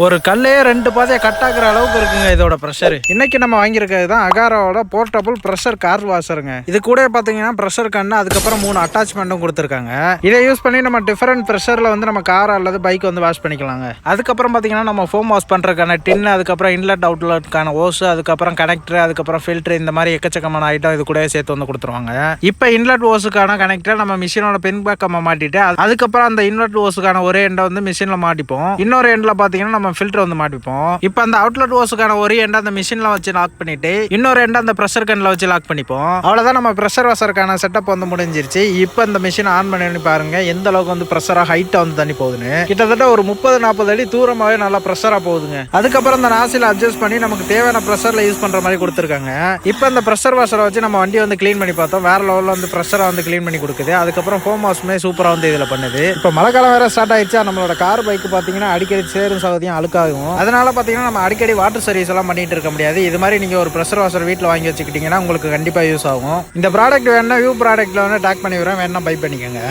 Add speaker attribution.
Speaker 1: ஒரு கல்லே ரெண்டு பாதையை கட்டாக்குற அளவுக்கு இருக்குங்க இதோட ப்ரெஷர் இன்னைக்கு நம்ம வாங்கியிருக்கிறது தான் அகாராவோட போர்ட்டபிள் ப்ரெஷர் கார் வாஷருங்க இது கூட பார்த்தீங்கன்னா ப்ரெஷர் கண்ணு அதுக்கப்புறம் மூணு அட்டாச்மெண்ட்டும் கொடுத்துருக்காங்க. இதை யூஸ் பண்ணி நம்ம டிஃபரெண்ட் ப்ரெஷரில் வந்து நம்ம கார் அல்லது பைக் வந்து வாஷ் பண்ணிக்கலாங்க. அதுக்கப்புறம் பார்த்தீங்கன்னா நம்ம ஃபோம் வாஷ் பண்ணுறதுக்கான டின் அதுக்கப்புறம் இன்லெட் அவுட்லெட்க்கான ஓஸ் அதுக்கப்புறம் கனெக்டர் அதுக்கப்புறம் ஃபில்டர் இந்த மாதிரி எக்கச்சக்கமான ஐட்டம் இது கூட சேர்த்து வந்து கொடுத்துருவாங்க. இப்போ இன்லெட் ஓஸுக்கான கனெக்டர் நம்ம மிஷினோட பின் பக்கமாக மாட்டிட்டு அதுக்கப்புறம் அந்த இன்லெட் ஓஸுக்கான ஒரே எண்டை வந்து மிஷினில் மாட்டிப்போம். இன்னொரு எண்டில் பார்த்தீங்கன்னா நம்ம ஃபில்டர் வந்து மாட்டிப்போம். இப்போ அந்த அவுட்லெட் ஓஸுக்கான ஒரு எண்டை அந்த மிஷினில் வச்சு லாக் பண்ணிட்டு இன்னொரு எண்டை அந்த ப்ரெஷர் கன்ல வச்சு லாக் பண்ணிப்போம். அவ்வளோதான் நம்ம ப்ரெஷர் வாஷருக்கான செட்டப் வந்து முடிஞ்சிருச்சு. இப்போ இந்த மிஷின் ஆன் பண்ணி பாருங்க எந்த அளவுக்கு வந்து ப்ரெஷராக ஹைட்டாக வந்து தண்ணி போகுதுன்னு. கிட்டத்தட்ட ஒரு முப்பது நாற்பது அடி தூரமாகவே நல்லா ப்ரெஷராக போகுதுங்க. அதுக்கப்புறம் அந்த நாசில் அட்ஜஸ்ட் பண்ணி நமக்கு தேவையான ப்ரெஷரில் யூஸ் பண்ணுற மாதிரி கொடுத்துருக்காங்க. இப்போ இந்த ப்ரெஷர் வாஷரை வச்சு நம்ம வண்டி வந்து க்ளீன் பண்ணி பார்த்தோம். வேற லெவலில் வந்து ப்ரெஷராக வந்து க்ளீன் பண்ணி கொடுக்குது. அதுக்கப்புறம் ஃபோம் வாஷ்மே சூப்பராக வந்து இதில் பண்ணுது. இப்போ மழை காலம் வேற ஸ்டார்ட் ஆயிடுச்சா? நம்மளோட கார் பைக் பார்த்தீங்கன்னா அடிக்கடி சேரும் சகதியும் அழுக்காகும். அதனால பார்த்தீங்கன்னா நம்ம அடிக்கடி வாட்டர் சர்வீஸ் எல்லாம் பண்ணிட்டு இருக்க முடியாது. இது மாதிரி நீங்கள் ஒரு ப்ரெஷர் வாஷர் வீட்டில் வாங்கி வச்சுக்கிட்டீங்கன்னா உங்களுக்கு கண்டிப்பாக யூஸ் ஆகும். இந்த ப்ராடக்ட் வேணா வியூ ப்ராடக்ட்டில் வந்து டேக் பண்ணி விடுறேன். வேணா பை பண்ணிக்கோங்க.